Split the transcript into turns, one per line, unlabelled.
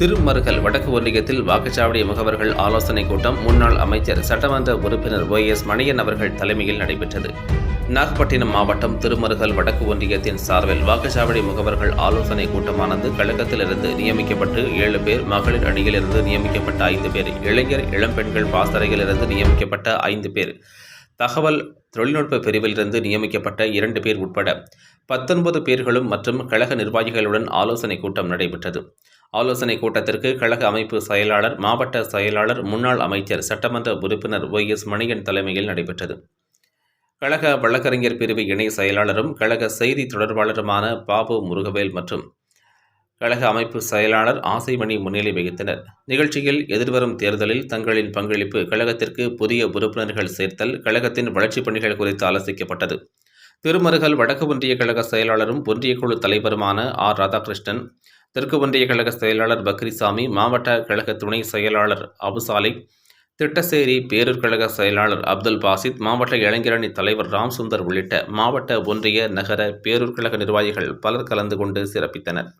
திருமருகல் வடக்கு ஒன்றியத்தில் வாக்குச்சாவடி முகவர்கள் ஆலோசனைக் கூட்டம் முன்னாள் அமைச்சர் சட்டமன்ற உறுப்பினர் ஒய் எஸ். மணியன் அவர்கள் தலைமையில் நடைபெற்றது. நாகப்பட்டினம் மாவட்டம் திருமருகல் வடக்கு ஒன்றியத்தின் சார்பில் வாக்குச்சாவடி முகவர்கள் ஆலோசனைக் கூட்டமானது கழகத்திலிருந்து நியமிக்கப்பட்டு ஏழு பேர் மகளிர் அணியிலிருந்து நியமிக்கப்பட்ட ஐந்து பேர் இளைஞர் இளம்பெண்கள் பாசறையிலிருந்து நியமிக்கப்பட்ட ஐந்து பேர் தகவல் தொழில்நுட்ப பிரிவிலிருந்து நியமிக்கப்பட்ட இரண்டு பேர் உட்பட பத்தொன்பது பேர்களும் மற்றும் கழக நிர்வாகிகளுடன் ஆலோசனைக் கூட்டம் நடைபெற்றது. ஆலோசனைக் கூட்டத்திற்கு கழக அமைப்பு செயலாளர் மாவட்ட செயலாளர் முன்னாள் அமைச்சர் சட்டமன்ற உறுப்பினர் ஒய் எஸ். மணியன் தலைமையில் நடைபெற்றது. கழக வழக்கறிஞர் பிரிவு இணை செயலாளரும் கழக செய்தி தொடர்பாளருமான பாபு முருகவேல் மற்றும் கழக அமைப்பு செயலாளர் ஆசைமணி முன்னிலை வகித்தனர். நிகழ்ச்சியில் எதிர்வரும் தேர்தலில் தங்களின் பங்களிப்பு கழகத்திற்கு புதிய உறுப்பினர்கள் சேர்த்தல் கழகத்தின் வளர்ச்சிப் பணிகள் குறித்து ஆலோசிக்கப்பட்டது. திருமருகல் வடக்கு ஒன்றிய கழக செயலாளரும் ஒன்றிய குழு தலைவருமான ஆர். ராதாகிருஷ்ணன் தெற்கு ஒன்றிய கழக செயலாளர் பக்ரிசாமி மாவட்ட கழக துணை செயலாளர் அபுசாலை திட்டசேரி பேரூர் கழக செயலாளர் அப்துல் பாசித் மாவட்ட இளைஞரணி தலைவர் ராம் சுந்தர் உள்ளிட்ட மாவட்ட ஒன்றிய நகர பேரூர் கழக நிர்வாகிகள் பலர் கலந்து கொண்டு சிறப்பித்தனர்.